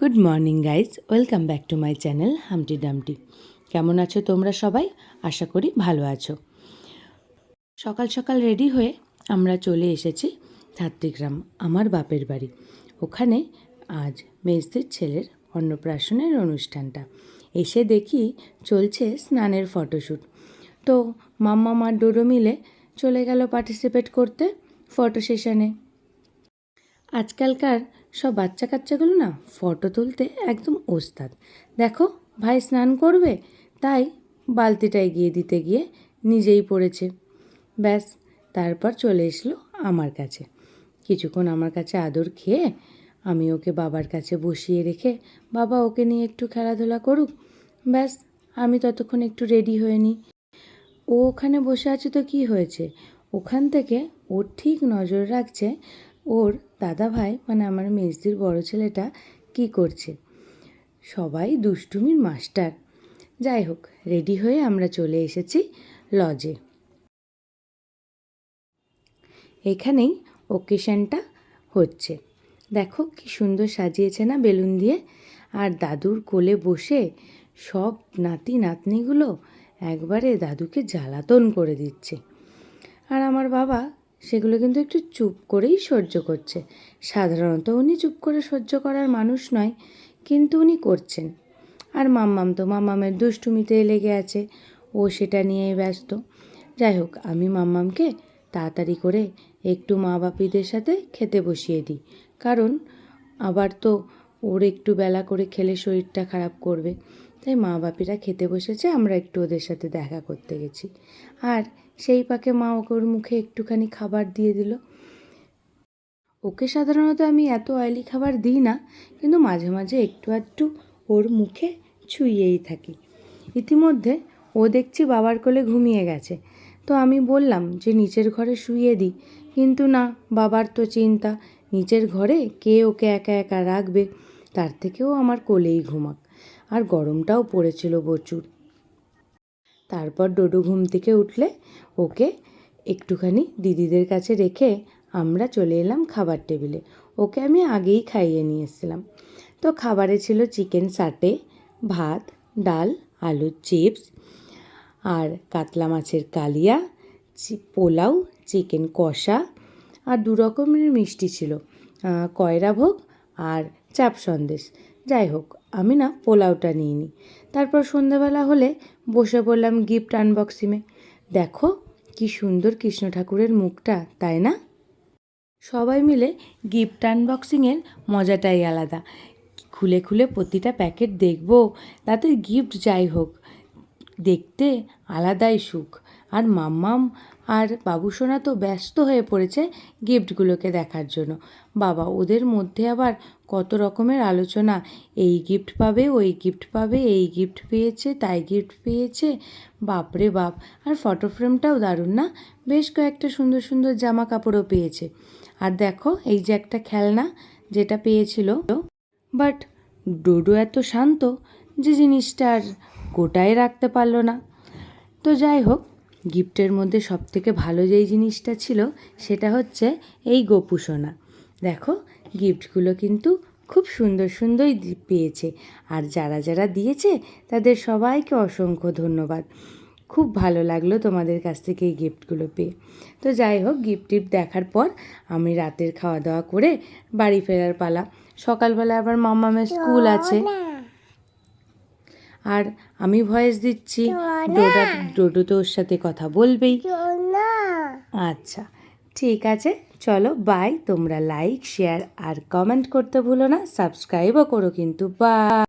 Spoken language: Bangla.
Good morning guys welcome back to my channel Humpty Dumpty কেমন আছো তোমরা সবাই? আশা করি ভালো আছো। সকাল সকাল রেডি হয়ে আমরা চলে এসেছি ধাত্রীগ্রাম, আমার বাপের বাড়ি। ওখানে আজ মেজদির ছেলের অন্নপ্রাশনের অনুষ্ঠানটা। এসে দেখি চলছে স্নানের ফটোশ্যুট তো মাম্মা মার ডোডো মিলে চলে গেল পার্টিসিপেট করতে ফটো সেশনে আজকালকার সব বাচ্চা কাচ্চাগুলো না ফটো তুলতে একদম ওস্তাদ। দেখো, ভাই স্নান করবে, তাই বালতিটা এগিয়ে দিতে গিয়ে নিজেই পড়েছে। ব্যাস, তারপর চলে এসলো আমার কাছে। কিছুক্ষণ আমার কাছে আদর খেয়ে আমি ওকে বাবার কাছে বসিয়ে রেখে বাবা ওকে নিয়ে একটু খেলাধুলা করুক, ব্যাস, আমি ততক্ষণ একটু রেডি হয়ে নিই। ও ওখানে বসে আছে তো কি হয়েছে? ওখান থেকে ও ঠিক নজর রাখছে ওর দাদা ভাই মানে আমার মেজদির বড় ছেলেটা, কি করছে? সবাই দুষ্টুমির মাস্টার। যাই হোক, রেডি হয়ে আমরা চলে এসেছি লজে। এখানেই ওকেশনটা হচ্ছে। দেখো কি সুন্দর সাজিয়েছে না বেলুন দিয়ে? আর দাদুর কোলে বসে সব নাতি নাতনিগুলো একবারে দাদুকে জ্বালাতন করে দিচ্ছে। আর আমার বাবা সেগুলো কিন্তু একটু চুপ করেই সহ্য করছে। সাধারণত উনি চুপ করে সহ্য করার মানুষ নয়, কিন্তু উনি করছেন। আর মাম্মাম তো মাম্মামের দুষ্টুমিতে লেগে আছে, ও সেটা নিয়েই ব্যস্ত। যাই হোক, আমি মাম্মামকে তাড়াতাড়ি করে একটু মা বাপিদের সাথে খেতে বসিয়ে দিই। কারণ আবার তো ওর একটু বেলা করে খেলে শরীরটা খারাপ করবে। তাই মা বাপিরা খেতে বসেছে, আমরা একটু ওদের সাথে দেখা করতে গেছি। আর সেই পাকে মা ওকে ওর মুখে একটুখানি খাবার দিয়ে দিল। ওকে সাধারণত আমি এত অয়েলি খাবার দিই না, কিন্তু মাঝে মাঝে একটু একটু ওর মুখে ছুঁয়েই থাকি। ইতিমধ্যে ও দেখছি বাবার কোলে ঘুমিয়ে গেছে। তো আমি বললাম যে, নিচের ঘরে শুয়ে দিই। কিন্তু না, বাবার তো চিন্তা, নিচের ঘরে কে ওকে একা একা রাখবে, তার থেকেও আমার কোলেই ঘুমাক। আর গরমটাও পড়েছিল প্রচুর। তারপর ডোডো ঘুম থেকে উঠলে ওকে একটুখানি দিদিদের কাছে রেখে আমরা চলে এলাম খাবার টেবিলে। ওকে আমি আগেই খাইয়ে নিয়ে এসেছিলাম। তো খাবারে ছিল চিকেন সাটে, ভাত, ডাল, আলুর চিপস আর কাতলা মাছের কালিয়া পোলাও, চিকেন কষা আর দু রকমের মিষ্টি ছিল কয়রা ভোগ আর চাপ সন্দেশ। যাই হোক, আমি না পোলাওটা নিয়ে নিই তারপর সন্ধ্যাবেলা হলে বসে পড়লাম গিফট আনবক্সিংয়ে। দেখো কি সুন্দর কৃষ্ণ ঠাকুরের মুখটা, তাই না? সবাই মিলে গিফট আনবক্সিংয়ের মজাটাই আলাদা। খুলে খুলে প্রতিটা প্যাকেট দেখব, তাতে গিফট যাই হোক, দেখতে আলাদাই সুখ। আর মাম্মাম আর বাবুসোনা তো ব্যস্ত হয়ে পড়েছে গিফটগুলোকে দেখার জন্য। বাবা, ওদের মধ্যে আবার কত রকমের আলোচনা। এই গিফট পাবে, ওই গিফট পাবে, এই গিফট পেয়েছে, তাই গিফট পেয়েছে। বাপরে বাপ, আর ফটো ফ্রেমটাও দারুণ না? বেশ কয়েকটা সুন্দর সুন্দর জামা কাপড়ও পেয়েছে। আর দেখো, এই যে একটা খেলনা যেটা পেয়েছিল। বাট ডোডো এত শান্ত যে জিনিসটা আর গোটায় রাখতে পারল না। তো যাই হোক গিফটের মধ্যে সব থেকে ভালো যেই জিনিসটা ছিল সেটা হচ্ছে এই গোপুসোনা দেখো গিফটগুলো কিন্তু খুব সুন্দর সুন্দরই পেয়েছে। আর যারা যারা দিয়েছে তাদের সবাইকে অসংখ্য ধন্যবাদ। খুব ভালো লাগল তোমাদের কাছ থেকে এই গিফটগুলো পেয়ে। তো যাই হোক গিফট টিফট দেখার পর আমি রাতের খাওয়া দাওয়া করে বাড়ি ফেরার পালা। সকালবেলা আবার মামামের স্কুল আছে। আর আমি ভয়েস দিচ্ছি। ডোডা ডোডো তো ওর সাথে কথা বলবেই। আচ্ছা ঠিক আছে। চলো বাই তোমরা লাইক শেয়ার আর কমেন্ট করতে ভুলো না। সাবস্ক্রাইবও করো কিন্তু বাই